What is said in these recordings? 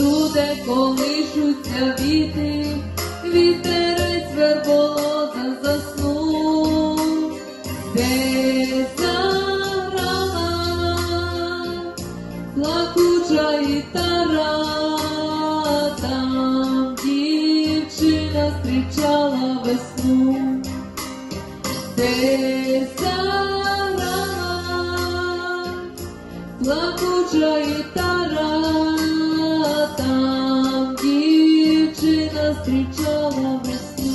де колишуться віти, вітерець верболоза заснув, де заграла плакуча гітара, там дівчина зустрічала весну, де заграла плакуча гітара, там дівчина зустрічала весну.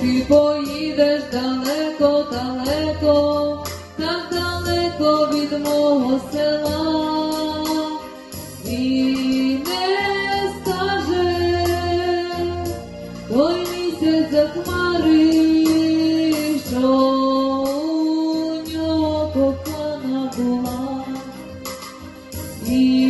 Ти поїдеш далеко, далеко, так далеко від мого села, той місяць за хмари, sonho tocando a voar. E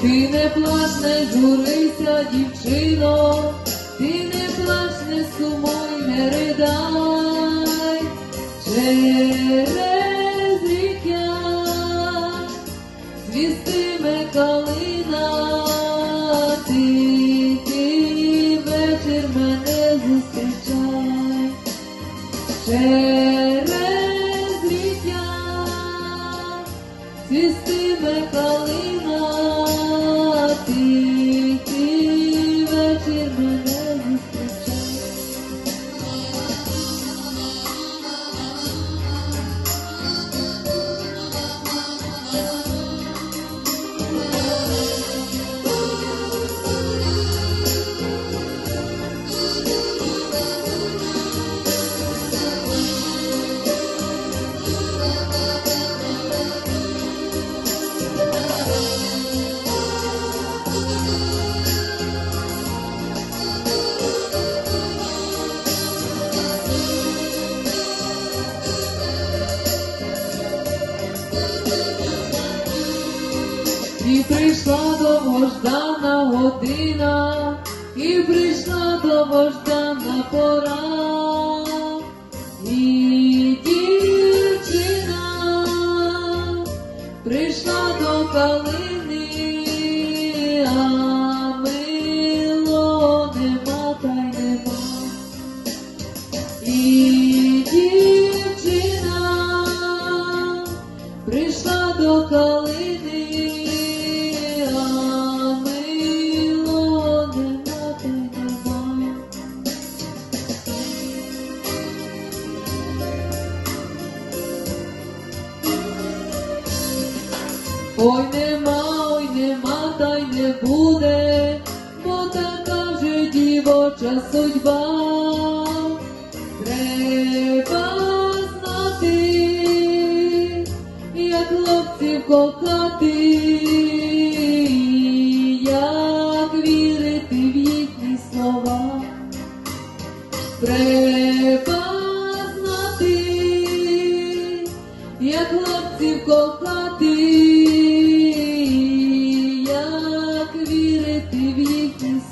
Ти не плач, не журися, дівчино, ти не плач, не сумуй, не ридай, через ріка звістиме калина, тихий вечір мене зустрічай. Через ріка Свістиме калина, прийшла довгождана година, і прийшла довгождана пора, і дівчина прийшла до калини, а мило нема та й нема. І дівчина прийшла до калини, Ой нема, ой нема, та й не буде, бо така вже дівоча судьба.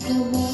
the world.